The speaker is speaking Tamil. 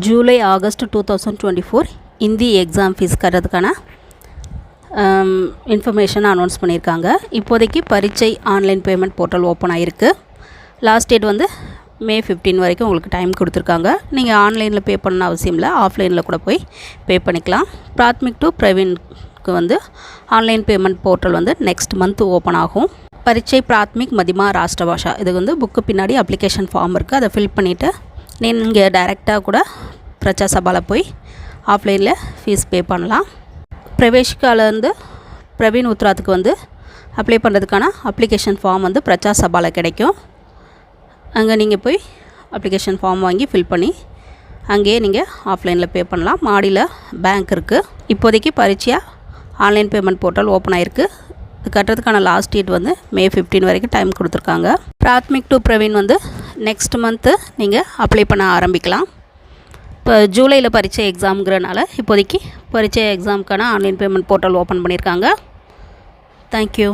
July August two thousand twenty four Hindi exam fees கட்டுறதுக்கான um, information announce பண்ணியிருக்காங்க. இப்போதைக்கு பரீட்சை ஆன்லைன் பேமெண்ட் போர்ட்டல் ஓப்பன் ஆகிருக்கு லாஸ்ட் டேட் வந்து மே 15 வரைக்கும் உங்களுக்கு டைம் கொடுத்துருக்காங்க. நீங்கள் ஆன்லைனில் பே பண்ண அவசியம் இல்லை. ஆஃப்லைனில் கூட போய் பே பண்ணிக்கலாம். பிராத்மிக் டு பிரவீன்க்கு வந்து ஆன்லைன் பேமெண்ட் போர்ட்டல் வந்து நெக்ஸ்ட் மந்த் ஓப்பன் ஆகும். பரீட்சை பிராத்மிக் மதிமா ராஷ்டிர பாஷா இது வந்து புக்கு பின்னாடி அப்ளிகேஷன் ஃபார்ம் இருக்குது அதை ஃபில் பண்ணிவிட்டு நீங்கள் டைரெக்டாக கூட பிரச்சா சபாவில் போய் ஆஃப்லைனில் ஃபீஸ் பே பண்ணலாம். பிரவேஷிகாலேருந்து பிரவீன் உத்ராத்துக்கு வந்து அப்ளை பண்ணுறதுக்கான அப்ளிகேஷன் ஃபார்ம் வந்து பிரச்சா சபாவில் கிடைக்கும். அங்கே நீங்கள் போய் அப்ளிகேஷன் ஃபார்ம் வாங்கி ஃபில் பண்ணி அங்கேயே நீங்கள் ஆஃப்லைனில் பே பண்ணலாம். மாடியில் பேங்க் இருக்குது இப்போதைக்கு பரீட்சையாக ஆன்லைன் பேமெண்ட் போர்ட்டல் ஓப்பன் ஆகிருக்கு இது கட்டுறதுக்கான லாஸ்ட் டேட் வந்து மே 15 வரைக்கும் டைம் கொடுத்துருக்காங்க. பிராத்மிக் டு பிரவீன் வந்து நெக்ஸ்ட் மந்த்து நீங்கள் அப்ளை பண்ண ஆரம்பிக்கலாம். இப்போ ஜூலையில் பரீட்சை எக்ஸாம்ங்கிறனால இப்போதைக்கு பரீட்சை எக்ஸாமுக்கான ஆன்லைன் பேமெண்ட் போர்ட்டல் ஓப்பன் பண்ணியிருக்காங்க தேங்க்யூ